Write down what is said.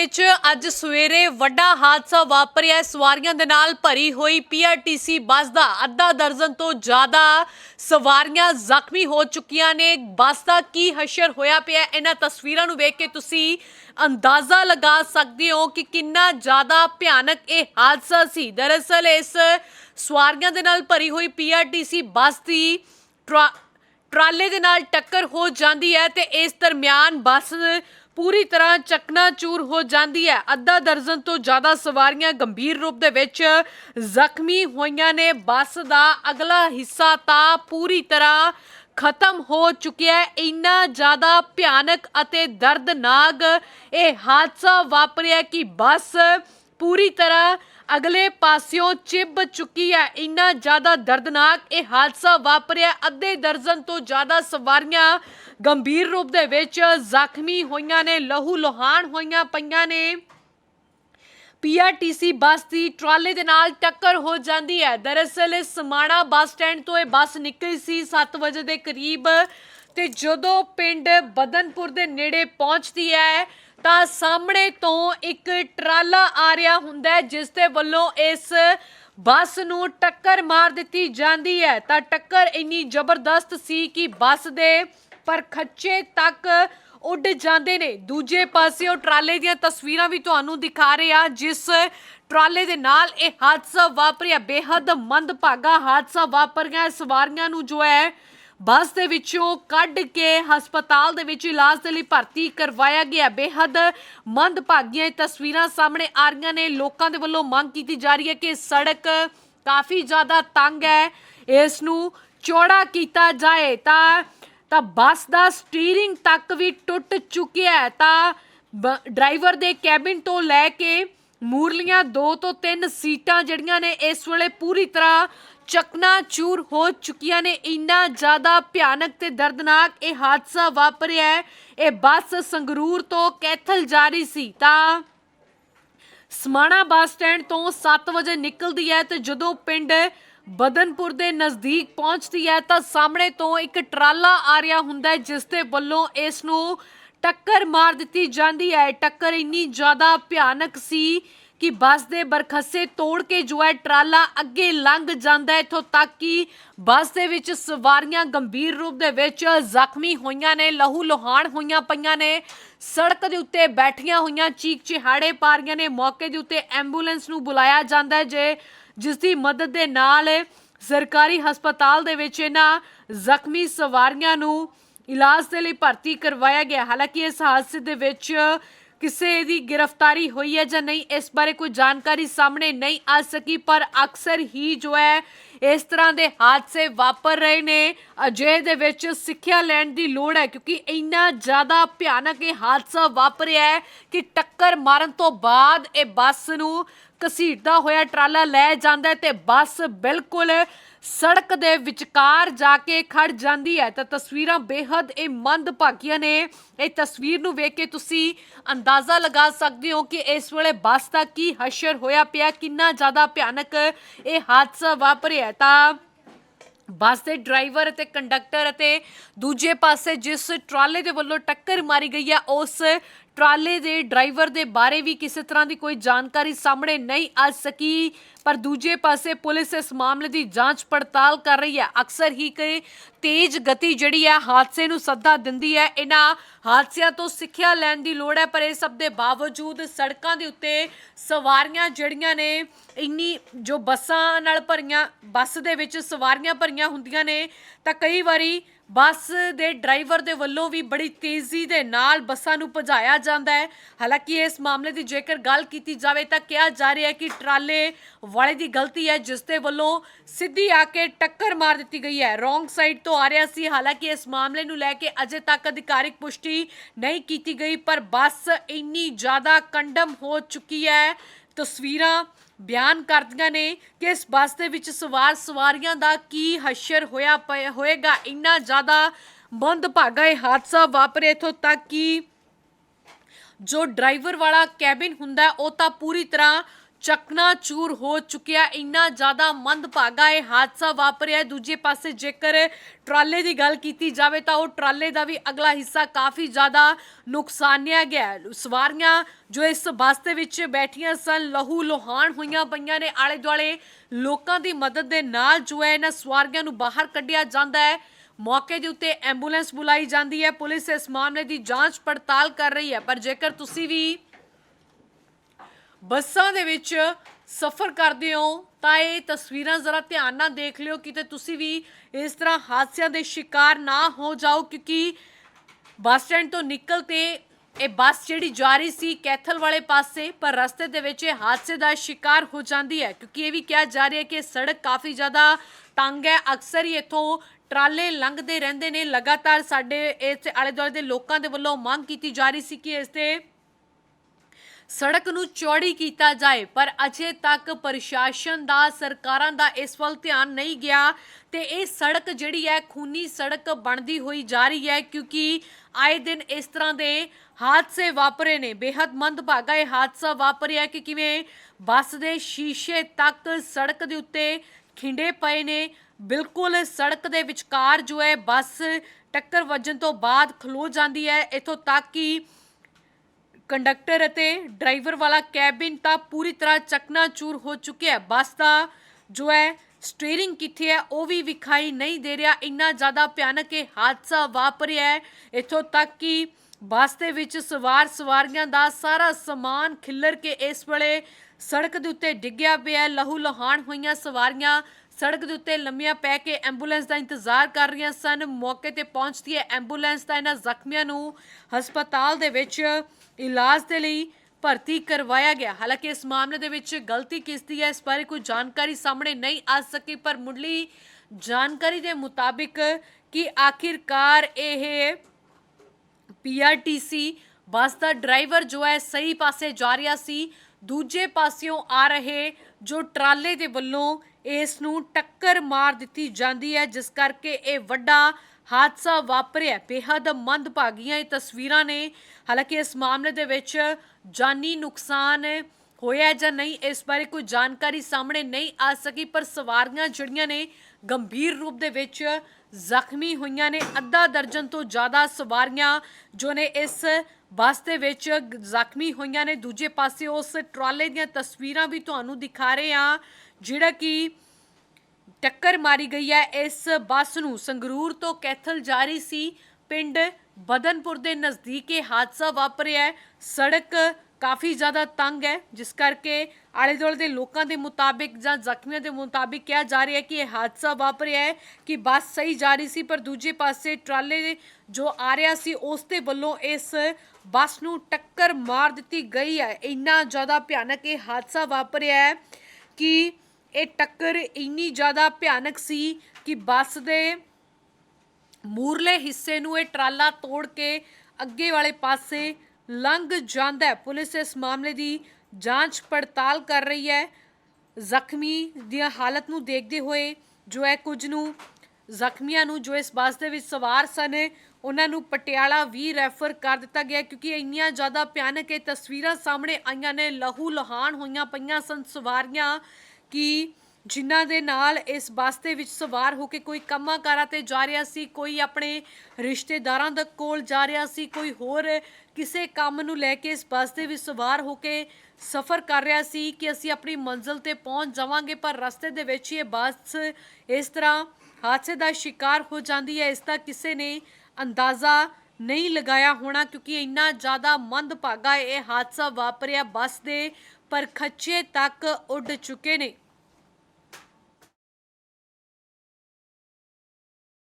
ਵਿੱਚ ਅੱਜ ਸਵੇਰੇ ਵੱਡਾ ਹਾਦਸਾ ਵਾਪਰਿਆ ਸਵਾਰੀਆਂ ਦੇ ਨਾਲ ਭਰੀ ਹੋਈ ਪੀਆਰਟੀਸੀ ਬੱਸ ਦਾ ਅੱਧਾ ਦਰਜਨ ਤੋਂ ਜ਼ਿਆਦਾ ਸਵਾਰੀਆਂ ਜ਼ਖਮੀ ਹੋ ਚੁੱਕੀਆਂ ਨੇ। ਬੱਸ ਦਾ ਕੀ ਹਸ਼ਰ ਹੋਇਆ ਪਿਆ ਇਹਨਾਂ ਤਸਵੀਰਾਂ ਨੂੰ ਵੇਖ ਕੇ ਤੁਸੀਂ ਅੰਦਾਜ਼ਾ ਲਗਾ ਸਕਦੇ ਹੋ ਕਿ ਕਿੰਨਾ ਜ਼ਿਆਦਾ ਭਿਆਨਕ ਇਹ ਹਾਦਸਾ ਸੀ। ਦਰਅਸਲ ਇਸ ਸਵਾਰੀਆਂ ਦੇ ਨਾਲ ਭਰੀ ਹੋਈ ਪੀਆਰਟੀਸੀ ਬੱਸ ਦੀ ਟਰਾ- ਟਰਾਲੇ ਦੇ ਨਾਲ ਟੱਕਰ ਹੋ ਜਾਂਦੀ ਹੈ ਤੇ ਇਸ ਦਰਮਿਆਨ ਬੱਸ ਪੂਰੀ ਤਰ੍ਹਾਂ ਚਕਨਾਚੂਰ ਹੋ ਜਾਂਦੀ ਹੈ। ਅੱਧਾ ਦਰਜਨ ਤੋਂ ਜ਼ਿਆਦਾ ਸਵਾਰੀਆਂ ਗੰਭੀਰ ਰੂਪ ਦੇ ਵਿੱਚ ਜ਼ਖਮੀ ਹੋਈਆਂ ਨੇ। ਬੱਸ ਦਾ ਅਗਲਾ ਹਿੱਸਾ ਤਾਂ ਪੂਰੀ ਤਰ੍ਹਾਂ ਖਤਮ ਹੋ ਚੁੱਕਿਆ ਹੈ। ਇੰਨਾ ਜ਼ਿਆਦਾ ਭਿਆਨਕ ਅਤੇ ਦਰਦਨਾਕ ਇਹ ਹਾਦਸਾ ਵਾਪਰਿਆ ਕਿ ਬੱਸ ਪੂਰੀ ਤਰ੍ਹਾਂ ਅਗਲੇ ਪਾਸਿਓਂ ਚਿਬ ਚੁੱਕੀ ਹੈ। ਇੰਨਾ ਜ਼ਿਆਦਾ ਦਰਦਨਾਕ ਇਹ ਹਾਦਸਾ ਵਾਪਰਿਆ। ਅੱਧੇ ਦਰਜਨ ਤੋਂ ਜ਼ਿਆਦਾ ਸਵਾਰੀਆਂ ਗੰਭੀਰ ਰੂਪ ਦੇ ਵਿੱਚ ਜ਼ਖਮੀ ਹੋਈਆਂ ਨੇ, ਲਹੂ ਲੋਹਾਨ ਹੋਈਆਂ ਪਈਆਂ ਨੇ। ਪੀਆਰਟੀਸੀ ਬੱਸ ਦੀ ਟਰਾਲੇ ਦੇ ਨਾਲ ਟੱਕਰ ਹੋ ਜਾਂਦੀ ਹੈ। ਦਰਅਸਲ ਇਹ ਸਮਾਣਾ ਬੱਸ ਸਟੈਂਡ ਤੋਂ ਇਹ ਬੱਸ ਨਿਕਲੀ ਸੀ 7 ਵਜੇ ਦੇ ਕਰੀਬ ਤੇ ਜਦੋਂ ਪਿੰਡ ਬਦਨਪੁਰ ਦੇ ਨੇੜੇ ਪਹੁੰਚਦੀ ਹੈ ਤਾਂ ਸਾਹਮਣੇ ਤੋਂ ਇੱਕ ਟਰਾਲਾ ਆ ਰਿਹਾ ਹੁੰਦਾ ਹੈ, ਜਿਸ ਦੇ ਵੱਲੋਂ ਇਸ ਬੱਸ ਨੂੰ ਟੱਕਰ ਮਾਰ ਦਿੱਤੀ ਜਾਂਦੀ ਹੈ। ਤਾਂ ਟੱਕਰ ਇੰਨੀ ਜ਼ਬਰਦਸਤ ਸੀ ਕਿ ਬੱਸ ਦੇ ਪਰ ਖੱਚੇ ਤੱਕ ਉੱਡ ਜਾਂਦੇ ਨੇ। ਦੂਜੇ ਪਾਸੇ ਉਹ ਟਰਾਲੇ ਦੀਆਂ ਤਸਵੀਰਾਂ ਵੀ ਤੁਹਾਨੂੰ ਦਿਖਾ ਰਹੇ ਆ ਜਿਸ ਟਰਾਲੇ ਦੇ ਨਾਲ ਇਹ ਹਾਦਸਾ ਵਾਪਰਿਆ। ਬੇਹੱਦ ਮੰਦਭਾਗਾ ਹਾਦਸਾ ਵਾਪਰ ਗਿਆ। ਸਵਾਰੀਆਂ ਨੂੰ ਜੋ ਹੈ ਬੱਸ ਦੇ ਵਿੱਚੋਂ ਕੱਢ ਕੇ ਹਸਪਤਾਲ ਦੇ ਵਿੱਚ ਇਲਾਜ ਦੇ ਲਈ ਭਰਤੀ ਕਰਵਾਇਆ ਗਿਆ। ਬੇਹੱਦ ਮੰਦਭਾਗੀਆਂ ਇਹ ਤਸਵੀਰਾਂ ਸਾਹਮਣੇ ਆ ਰਹੀਆਂ ਨੇ। ਲੋਕਾਂ ਦੇ ਵੱਲੋਂ ਮੰਗ ਕੀਤੀ ਜਾ ਰਹੀ ਹੈ ਕਿ ਸੜਕ ਕਾਫੀ ਜ਼ਿਆਦਾ ਤੰਗ ਹੈ। ਇਸ ਨੂੰ ਚੌੜਾ ਕੀਤਾ ਜਾਏ ਤਾਂ ਤਾਂ ਬੱਸ ਦਾ ਸਟੀਅਰਿੰਗ ਤੱਕ ਵੀ ਟੁੱਟ ਚੁੱਕਿਆ ਹੈ। ਤਾਂ ਬ- ਡਰਾਈਵਰ ਦੇ ਕੈਬਿਨ ਤੋਂ ਲੈ ਕੇ ਮੂਰਲੀਆਂ 2 ਤੋਂ 3 ਸੀਟਾਂ ਜਿਹੜੀਆਂ ਨੇ ਇਸ ਵੇਲੇ ਪੂਰੀ ਤਰ੍ਹਾਂ ਚਕਨਾਚੂਰ ਹੋ ਚੁੱਕੀਆਂ ਨੇ। ਇੰਨਾ ਜ਼ਿਆਦਾ ਭਿਆਨਕ ਤੇ ਦਰਦਨਾਕ ਇਹ ਹਾਦਸਾ ਵਾਪਰਿਆ ਹੈ। ਇਹ ਬੱਸ ਸੰਗਰੂਰ ਤੋਂ ਕੈਥਲ ਜਾ ਰਹੀ ਸੀ। ਤਾਂ ਸਮਾਣਾ ਬੱਸ ਸਟੈਂਡ ਤੋਂ 7 ਵਜੇ ਨਿਕਲਦੀ ਹੈ ਤੇ ਜਦੋਂ ਪਿੰਡ ਬਦਨਪੁਰ ਦੇ ਨਜ਼ਦੀਕ ਪਹੁੰਚਦੀ ਹੈ ਤਾਂ ਸਾਹਮਣੇ ਤੋਂ ਇੱਕ ਟਰਾਲਾ ਆ ਰਿਹਾ ਹੁੰਦਾ ਹੈ, ਜਿਸ ਦੇ ਵੱਲੋਂ ਇਸ ਨੂੰ ਟੱਕਰ ਮਾਰ ਦਿੱਤੀ ਜਾਂਦੀ ਹੈ। ਟੱਕਰ ਇੰਨੀ ਜ਼ਿਆਦਾ ਭਿਆਨਕ ਸੀ ਕਿ ਬੱਸ ਦੇ ਬਰਖੱਸੇ ਤੋੜ ਕੇ ਜੋ ਹੈ ਟਰਾਲਾ ਅੱਗੇ ਲੰਘ ਜਾਂਦਾ ਹੈ ਇੱਥੋਂ ਤੱਕ ਕਿ ਬੱਸ ਦੇ ਵਿੱਚ ਸਵਾਰੀਆਂ ਗੰਭੀਰ ਰੂਪ ਦੇ ਵਿੱਚ ਜ਼ਖਮੀ ਹੋਈਆਂ ਨੇ, ਲਹੂ ਲੋਹਾਨ ਹੋਈਆਂ ਪਈਆਂ ਨੇ, ਸੜਕ ਦੇ ਉੱਤੇ ਬੈਠੀਆਂ ਹੋਈਆਂ ਚੀਕ ਚਿਹਾੜੇ ਪਾ ਰਹੀਆਂ ਨੇ, ਮੌਕੇ ਦੇ ਉੱਤੇ ਐਂਬੂਲੈਂਸ ਨੂੰ ਬੁਲਾਇਆ ਜਾਂਦਾ ਹੈ, ਜੇ ਜਿਸ ਦੀ ਮਦਦ ਦੇ ਨਾਲ ਸਰਕਾਰੀ ਹਸਪਤਾਲ ਦੇ ਵਿੱਚ ਇਹਨਾਂ ਜ਼ਖਮੀ ਸਵਾਰੀਆਂ ਨੂੰ ਇਲਾਜ ਦੇ ਲਈ ਭਰਤੀ ਕਰਵਾਇਆ ਗਿਆ। ਹਾਲਾਂਕਿ ਇਸ ਹਾਦਸੇ ਦੇ ਵਿੱਚ ਕਿਸੇ ਦੀ ਗ੍ਰਿਫਤਾਰੀ ਹੋਈ ਹੈ ਜਾਂ ਨਹੀਂ, ਇਸ ਬਾਰੇ ਕੋਈ ਜਾਣਕਾਰੀ ਸਾਹਮਣੇ ਨਹੀਂ ਆ ਸਕੀ, ਪਰ ਅਕਸਰ ਹੀ ਜੋ ਹੈ, ਇਸ ਤਰ੍ਹਾਂ ਦੇ ਹਾਦਸੇ ਵਾਪਰ ਰਹੇ ਨੇ। ਅਜੇ ਦੇ ਵਿੱਚ ਸਿੱਖਿਆ ਲੈਣ ਦੀ ਲੋੜ ਹੈ, ਕਿਉਂਕਿ ਇੰਨਾ ਜ਼ਿਆਦਾ ਭਿਆਨਕ ਇਹ ਹਾਦਸਾ ਵਾਪਰਿਆ ਹੈ ਕਿ ਟੱਕਰ ਮਾਰਨ ਤੋਂ ਬਾਅਦ ਇਹ ਬੱਸ ਨੂੰ ਘਸੀਟਦਾ ਹੋਇਆ ਟਰਾਲਾ ਲੈ ਜਾਂਦਾ ਹੈ ਤੇ ਬੱਸ ਬਿਲਕੁਲ ਸੜਕ ਦੇ ਵਿਚਕਾਰ ਜਾ ਕੇ ਖੜ ਜਾਂਦੀ ਹੈ। ਤਾਂ ਤਸਵੀਰਾਂ ਬੇहद ਇਹ ਮੰਦਭਾਗੀਆਂ ਨੇ। ਇਹ ਤਸਵੀਰ ਨੂੰ ਵੇਖ ਕੇ ਤੁਸੀਂ ਅੰਦਾਜ਼ਾ ਲਗਾ ਸਕਦੇ ਹੋ ਕਿ ਇਸ ਵੇਲੇ ਬੱਸ ਦਾ ਕੀ ਹਸ਼ਰ ਹੋਇਆ ਪਿਆ, ਕਿੰਨਾ ਜ਼ਿਆਦਾ ਭਿਆਨਕ ਇਹ ਹਾਦਸਾ ਵਾਪਰਿਆ ਤਾਂ ਬੱਸ ਦੇ ਡਰਾਈਵਰ ਅਤੇ ਕੰਡਕਟਰ ਅਤੇ ਦੂਜੇ ਪਾਸੇ ਜਿਸ ਟਰਾਲੇ ਦੇ ਵੱਲੋਂ ਟੱਕਰ ਮਾਰੀ ਗਈ ਹੈ, ਉਸ ਟਰਾਲੇ ਦੇ ਡਰਾਈਵਰ ਦੇ ਬਾਰੇ ਵੀ ਕਿਸੇ ਤਰ੍ਹਾਂ ਦੀ ਕੋਈ ਜਾਣਕਾਰੀ ਸਾਹਮਣੇ ਨਹੀਂ ਆ ਸਕੀ, ਪਰ ਦੂਜੇ ਪਾਸੇ ਪੁਲਿਸ ਇਸ ਮਾਮਲੇ ਦੀ ਜਾਂਚ ਪੜਤਾਲ ਕਰ ਰਹੀ ਹੈ। ਅਕਸਰ ਹੀ ਕਈ ਤੇਜ਼ ਗਤੀ ਜਿਹੜੀ ਹੈ, ਹਾਦਸੇ ਨੂੰ ਸੱਦਾ ਦਿੰਦੀ ਹੈ। ਇਹਨਾਂ ਹਾਦਸਿਆਂ ਤੋਂ ਸਿੱਖਿਆ ਲੈਣ ਦੀ ਲੋੜ ਹੈ, ਪਰ ਇਹ ਸਭ ਦੇ ਬਾਵਜੂਦ ਸੜਕਾਂ ਦੇ ਉੱਤੇ ਸਵਾਰੀਆਂ ਜਿਹੜੀਆਂ ਨੇ, ਇੰਨੀ ਜੋ ਬੱਸਾਂ ਨਾਲ ਭਰੀਆਂ, ਬੱਸ ਦੇ ਵਿੱਚ ਸਵਾਰੀਆਂ ਭਰੀਆਂ ਹੁੰਦੀਆਂ ਨੇ, ਤਾਂ ਕਈ ਵਾਰੀ ਬੱਸ ਦੇ ਡਰਾਈਵਰ ਦੇ ਵੱਲੋਂ ਵੀ ਬੜੀ ਤੇਜ਼ੀ ਦੇ ਨਾਲ ਬੱਸਾਂ ਨੂੰ ਭਜਾਇਆ ਜਾਂਦਾ ਹੈ। ਹਾਲਾਂਕਿ ਇਸ ਮਾਮਲੇ ਦੀ ਜੇਕਰ ਗੱਲ ਕੀਤੀ ਜਾਵੇ ਤਾਂ ਕਿਹਾ ਜਾ ਰਿਹਾ ਹੈ ਕਿ ਟਰਾਲੇ ਵਾਲੇ ਦੀ ਗਲਤੀ ਹੈ, ਜਿਸ ਦੇ ਵੱਲੋਂ ਸਿੱਧੀ ਆ ਕੇ ਟੱਕਰ ਮਾਰ ਦਿੱਤੀ ਗਈ ਹੈ। ਰੋਂਗ ਸਾਈਡ ਤੋਂ ਆ ਰਿਹਾ ਸੀ। ਹਾਲਾਂਕਿ ਇਸ ਮਾਮਲੇ ਨੂੰ ਲੈ ਕੇ ਅਜੇ ਤੱਕ ਅਧਿਕਾਰਿਕ ਪੁਸ਼ਟੀ ਨਹੀਂ ਕੀਤੀ ਗਈ, ਪਰ ਬੱਸ ਇੰਨੀ ਜ਼ਿਆਦਾ ਕੰਡਮ ਹੋ ਚੁੱਕੀ ਹੈ। ਤਸਵੀਰਾਂ ਬਿਆਨ ਕਰਦੀਆਂ ਨੇ ਕਿ ਇਸ ਬੱਸ ਦੇ ਵਿੱਚ ਸਵਾਰ ਸਵਾਰੀਆਂ ਦਾ ਕੀ ਹਸ਼ਰ ਹੋਇਆ ਪਏ ਹੋਏਗਾ? ਇੰਨਾ ਜ਼ਿਆਦਾ ਮੰਦਭਾਗਾ ਇਹ ਹਾਦਸਾ ਵਾਪਰੇ ਇਥੋਂ ਤੱਕ ਕਿ ਜੋ ਡਰਾਈਵਰ ਵਾਲਾ ਕੈਬਿਨ ਹੁੰਦਾ, ਉਹ ਤਾਂ ਪੂਰੀ ਤਰ੍ਹਾਂ ਚਕਨਾਚੂਰ ਹੋ ਚੁੱਕਿਆ। ਇੰਨਾ ਜ਼ਿਆਦਾ ਮੰਦਭਾਗਾ ਇਹ ਹਾਦਸਾ ਵਾਪਰਿਆ। ਦੂਜੇ ਪਾਸੇ ਜੇਕਰ ਟਰਾਲੇ ਦੀ ਗੱਲ ਕੀਤੀ ਜਾਵੇ ਤਾਂ ਉਹ ਟਰਾਲੇ ਦਾ ਵੀ ਅਗਲਾ ਹਿੱਸਾ ਕਾਫੀ ਜ਼ਿਆਦਾ ਨੁਕਸਾਨਿਆ ਗਿਆ ਸਵਾਰੀਆਂ ਜੋ ਇਸ ਬੱਸ ਦੇ ਵਿੱਚ ਬੈਠੀਆਂ ਸਨ, ਲਹੂ ਲੋਹਾਨ ਹੋਈਆਂ ਪਈਆਂ ਨੇ। ਆਲੇ ਦੁਆਲੇ ਲੋਕਾਂ ਦੀ ਮਦਦ ਦੇ ਨਾਲ ਜੋ ਹੈ ਇਹਨਾਂ ਸਵਾਰੀਆਂ ਨੂੰ ਬਾਹਰ ਕੱਢਿਆ ਜਾਂਦਾ ਹੈ। ਮੌਕੇ ਦੇ ਉੱਤੇ ਐਂਬੂਲੈਂਸ ਬੁਲਾਈ ਜਾਂਦੀ ਹੈ। ਪੁਲਿਸ ਇਸ ਮਾਮਲੇ ਦੀ ਜਾਂਚ ਪੜਤਾਲ ਕਰ ਰਹੀ ਹੈ। ਪਰ ਜੇਕਰ ਤੁਸੀਂ ਵੀ ਬੱਸਾਂ ਦੇ ਵਿੱਚ ਸਫ਼ਰ ਕਰਦੇ ਹੋ, ਤਾਂ ਇਹ ਤਸਵੀਰਾਂ ਜ਼ਰਾ ਧਿਆਨ ਨਾਲ ਦੇਖ ਲਿਓ, ਕਿਤੇ ਤੁਸੀਂ ਵੀ ਇਸ ਤਰ੍ਹਾਂ ਹਾਦਸਿਆਂ ਦੇ ਸ਼ਿਕਾਰ ਨਾ ਹੋ ਜਾਓ, ਕਿਉਂਕਿ ਬੱਸ ਸਟੈਂਡ ਤੋਂ ਨਿਕਲ ਤੇ ਇਹ ਬੱਸ ਜਿਹੜੀ ਜਾ ਰਹੀ ਸੀ ਕੈਥਲ ਵਾਲੇ ਪਾਸੇ, ਪਰ ਰਸਤੇ ਦੇ ਵਿੱਚ ਇਹ ਹਾਦਸੇ ਦਾ ਸ਼ਿਕਾਰ ਹੋ ਜਾਂਦੀ ਹੈ, ਕਿਉਂਕਿ ਇਹ ਵੀ ਕਿਹਾ ਜਾ ਰਿਹਾ ਹੈ ਕਿ ਸੜਕ ਕਾਫੀ ਜ਼ਿਆਦਾ ਤੰਗ ਹੈ, ਅਕਸਰ ਹੀ ਇੱਥੋਂ ਟਰਾਲੇ ਲੰਘਦੇ ਰਹਿੰਦੇ ਨੇ, ਲਗਾਤਾਰ ਸਾਡੇ ਇਸ ਆਲੇ ਦੁਆਲੇ ਦੇ ਲੋਕਾਂ ਦੇ ਵੱਲੋਂ ਮੰਗ ਕੀਤੀ ਜਾ ਰਹੀ ਸੀ ਕਿ ਇਸ ਤੇ ਸੜਕ ਨੂੰ ਚੌੜੀ ਕੀਤਾ ਜਾਏ, ਪਰ ਅਜੇ ਤੱਕ ਪ੍ਰਸ਼ਾਸਨ ਦਾ, ਸਰਕਾਰਾਂ ਦਾ ਇਸ ਵੱਲ ਧਿਆਨ ਨਹੀਂ ਗਿਆ ਤੇ ਇਹ ਸੜਕ ਜਿਹੜੀ ਹੈ, ਖੂਨੀ ਸੜਕ ਬਣਦੀ ਹੋਈ ਜਾ ਰਹੀ ਹੈ, ਕਿਉਂਕਿ ਆਏ ਦਿਨ ਇਸ ਤਰ੍ਹਾਂ ਦੇ ਹਾਦਸੇ ਵਾਪਰੇ ਨੇ। ਬੇहद ਮੰਦਭਾਗਾ ਇਹ ਹਾਦਸਾ ਵਾਪਰਿਆ ਕਿ ਕਿਵੇਂ ਬੱਸ ਦੇ ਸ਼ੀਸ਼ੇ ਤੱਕ ਸੜਕ ਦੇ ਉੱਤੇ ਖਿੰਡੇ ਪਏ ਨੇ। ਬਿਲਕੁਲ ਸੜਕ ਦੇ ਵਿਚਕਾਰ ਜੋ ਹੈ, ਬੱਸ ਟੱਕਰ ਵੱਜਣ ਤੋਂ ਬਾਅਦ ਖਲੋ ਜਾਂਦੀ ਹੈ। ਇਥੋਂ ਤੱਕ ਕਿ ਕੰਡਕਟਰ ਅਤੇ ਡਰਾਈਵਰ ਵਾਲਾ ਕੈਬਿਨ ਤਾਂ ਪੂਰੀ ਤਰ੍ਹਾਂ ਚਕਨਾਚੂਰ ਹੋ ਚੁੱਕਿਆ ਹੈ। ਬੱਸ ਦਾ ਜੋ ਹੈ, ਸਟੀਅਰਿੰਗ ਕਿੱਥੇ ਹੈ, ਉਹ ਵੀ ਵਿਖਾਈ ਨਹੀਂ ਦੇ ਰਿਹਾ। ਇੰਨਾ ਜ਼ਿਆਦਾ ਭਿਆਨਕ ਇਹ ਹਾਦਸਾ ਵਾਪਰਿਆ ਹੈ। ਇੱਥੋਂ ਤੱਕ ਕਿ ਬੱਸ ਦੇ ਵਿੱਚ ਸਵਾਰ ਸਵਾਰੀਆਂ ਦਾ ਸਾਰਾ ਸਮਾਨ ਖਿੱਲਰ ਕੇ ਇਸ ਵੇਲੇ ਸੜਕ ਦੇ ਉੱਤੇ ਡਿੱਗਿਆ ਪਿਆ, ਲਹੂ ਲਹਾਨ ਹੋਈਆਂ ਸਵਾਰੀਆਂ ਸੜਕ ਦੇ ਉੱਤੇ ਲੰਮੀਆਂ ਪੈ ਕੇ ਐਂਬੂਲੈਂਸ ਦਾ ਇੰਤਜ਼ਾਰ ਕਰ ਰਹੀਆਂ ਸਨ। ਮੌਕੇ ਤੇ ਪਹੁੰਚਦੀ ਹੈ ਐਂਬੂਲੈਂਸ ਤਾਂ ਇਹਨਾਂ ਜ਼ਖਮੀਆਂ ਨੂੰ ਹਸਪਤਾਲ ਦੇ ਵਿੱਚ ਇਲਾਜ ਦੇ ਲਈ ਭਰਤੀ ਕਰਵਾਇਆ ਗਿਆ। ਹਾਲਾਂਕਿ ਇਸ ਮਾਮਲੇ ਦੇ ਵਿੱਚ ਗਲਤੀ ਕਿਸ ਦੀ ਹੈ, ਇਸ ਬਾਰੇ ਕੋਈ ਜਾਣਕਾਰੀ ਸਾਹਮਣੇ ਨਹੀਂ ਆ ਸਕੀ, ਪਰ ਮੁੱਢਲੀ ਜਾਣਕਾਰੀ ਦੇ ਮੁਤਾਬਿਕ ਕਿ ਆਖਿਰਕਾਰ ਇਹ ਪੀਆਰਟੀਸੀ ਬੱਸ ਦਾ ਡਰਾਈਵਰ ਜੋ ਹੈ, ਸਹੀ ਪਾਸੇ ਜਾ ਰਿਹਾ ਸੀ। ਦੂਜੇ ਪਾਸਿਓਂ ਆ ਰਹੇ ਜੋ ਟਰਾਲੇ ਦੇ ਵੱਲੋਂ ਇਸ ਨੂੰ ਟੱਕਰ ਮਾਰ ਦਿੱਤੀ ਜਾਂਦੀ ਹੈ, ਜਿਸ ਕਰਕੇ ਇਹ ਵੱਡਾ ਹਾਦਸਾ ਵਾਪਰਿਆ ਬੇਹੱਦ ਮੰਦਭਾਗੀਆਂ ਇਹ ਤਸਵੀਰਾਂ ਨੇ। ਹਾਲਾਂਕਿ ਇਸ ਮਾਮਲੇ ਦੇ ਵਿੱਚ ਜਾਨੀ ਨੁਕਸਾਨ ਹੋਇਆ ਜਾਂ ਨਹੀਂ, ਇਸ ਬਾਰੇ ਕੋਈ ਜਾਣਕਾਰੀ ਸਾਹਮਣੇ ਨਹੀਂ ਆ ਸਕੀ, ਪਰ ਸਵਾਰੀਆਂ ਜਿਹੜੀਆਂ ਨੇ ਗੰਭੀਰ ਰੂਪ ਦੇ ਵਿੱਚ ਜ਼ਖਮੀ ਹੋਈਆਂ ਨੇ। ਅੱਧਾ ਦਰਜਨ ਤੋਂ ਜ਼ਿਆਦਾ ਸਵਾਰੀਆਂ ਜੋ ਨੇ ਇਸ ਬੱਸ ਦੇ ਵਿੱਚ ਜ਼ਖਮੀ ਹੋਈਆਂ ਨੇ। ਦੂਜੇ ਪਾਸੇ ਉਸ ਟਰਾਲੇ ਦੀਆਂ ਤਸਵੀਰਾਂ ਵੀ ਤੁਹਾਨੂੰ ਦਿਖਾ ਰਹੇ ਹਾਂ, ਜਿਹੜਾ ਕਿ ਟੱਕਰ ਮਾਰੀ ਗਈ ਹੈ। ਇਸ ਬੱਸ ਨੂੰ ਸੰਗਰੂਰ ਤੋਂ ਕੈਥਲ ਜਾ ਰਹੀ ਸੀ। ਪਿੰਡ ਬਦਨਪੁਰ ਦੇ ਨਜ਼ਦੀਕ ਇਹ ਹਾਦਸਾ ਵਾਪਰਿਆ। ਸੜਕ ਕਾਫੀ ਜ਼ਿਆਦਾ ਤੰਗ ਹੈ, ਜਿਸ ਕਰਕੇ ਆਲੇ ਦੁਆਲੇ ਦੇ ਲੋਕਾਂ ਦੇ ਮੁਤਾਬਿਕ ਜਾਂ ਜ਼ਖਮੀਆਂ ਦੇ ਮੁਤਾਬਿਕ ਕਿਹਾ ਜਾ ਰਿਹਾ ਹੈ ਕਿ ਇਹ ਹਾਦਸਾ ਵਾਪਰਿਆ ਹੈ ਕਿ ਬੱਸ ਸਹੀ ਜਾ ਰਹੀ ਸੀ, ਪਰ ਦੂਜੇ ਪਾਸੇ ਟਰਾਲੇ ਜੋ ਆ ਰਿਹਾ ਸੀ, ਉਸ ਦੇ ਵੱਲੋਂ ਇਸ ਬੱਸ ਨੂੰ ਟੱਕਰ ਮਾਰ ਦਿੱਤੀ ਗਈ ਹੈ। ਇੰਨਾ ਜ਼ਿਆਦਾ ਭਿਆਨਕ ਇਹ ਹਾਦਸਾ ਵਾਪਰਿਆ ਹੈ ਕਿ ਇਹ ਟੱਕਰ ਇੰਨੀ ਜ਼ਿਆਦਾ ਭਿਆਨਕ ਸੀ ਕਿ ਬੱਸ ਦੇ ਮੂਰਲੇ ਹਿੱਸੇ ਨੂੰ ਇਹ ਟਰਾਲਾ ਤੋੜ ਕੇ ਅੱਗੇ ਵਾਲੇ ਪਾਸੇ ਲੰਘ ਜਾਂਦਾ ਹੈ। ਪੁਲਿਸ ਇਸ ਮਾਮਲੇ ਦੀ ਜਾਂਚ ਪੜਤਾਲ ਕਰ ਰਹੀ ਹੈ। ਜ਼ਖਮੀ ਦੀਆਂ ਹਾਲਤ ਨੂੰ ਦੇਖਦੇ ਹੋਏ ਜੋ ਹੈ, ਕੁਝ ਨੂੰ ਜ਼ਖਮੀਆਂ ਨੂੰ ਜੋ ਇਸ ਬੱਸ ਦੇ ਵਿੱਚ ਸਵਾਰ ਸਨ, ਉਹਨਾਂ ਨੂੰ ਪਟਿਆਲਾ ਵੀ ਰੈਫਰ ਕਰ ਦਿੱਤਾ ਗਿਆ ਕਿਉਂਕਿ ਇੰਨੀਆਂ ਜ਼ਿਆਦਾ ਭਿਆਨਕ ਇਹ ਤਸਵੀਰਾਂ ਸਾਹਮਣੇ ਆਈਆਂ ਨੇ। ਲਹੂ ਲਹਾਨ ਹੋਈਆਂ ਪਈਆਂ ਸਨ, ਸਵਾਰੀਆਂ ਕਿ ਜਿਨ੍ਹਾਂ ਦੇ ਨਾਲ ਇਸ ਬੱਸ ਦੇ ਵਿੱਚ ਸਵਾਰ ਹੋ ਕੇ ਕੋਈ ਕੰਮਾਂ ਕਾਰਾਂ ਤੇ ਜਾ ਰਿਹਾ ਸੀ, ਕੋਈ ਆਪਣੇ ਰਿਸ਼ਤੇਦਾਰਾਂ ਦੇ ਕੋਲ ਜਾ ਰਿਹਾ ਸੀ, ਕੋਈ ਹੋਰ ਕਿਸੇ ਕੰਮ ਨੂੰ ਲੈ ਕੇ ਇਸ ਬੱਸ ਦੇ ਵਿੱਚ ਸਵਾਰ ਹੋ ਕੇ ਸਫ਼ਰ ਕਰ ਰਿਹਾ ਸੀ ਕਿ ਅਸੀਂ ਆਪਣੀ ਮੰਜ਼ਿਲ ਤੇ ਪਹੁੰਚ ਜਾਵਾਂਗੇ, ਪਰ ਰਸਤੇ ਦੇ ਵਿੱਚ ਹੀ ਇਹ ਬੱਸ ਇਸ ਤਰ੍ਹਾਂ ਹਾਦਸੇ ਦਾ ਸ਼ਿਕਾਰ ਹੋ ਜਾਂਦੀ ਹੈ। ਇਸ ਦਾ ਕਿਸੇ ਨੇ ਅੰਦਾਜ਼ਾ ਨਹੀਂ ਲਗਾਇਆ ਹੋਣਾ ਕਿਉਂਕਿ ਇੰਨਾ ਜ਼ਿਆਦਾ ਮੰਦਭਾਗਾ ਇਹ ਹਾਦਸਾ ਵਾਪਰਿਆ, ਬੱਸ ਦੇ ਪਰ ਖੱਚੇ ਤੱਕ ਉੱਡ ਚੁੱਕੇ ਨੇ।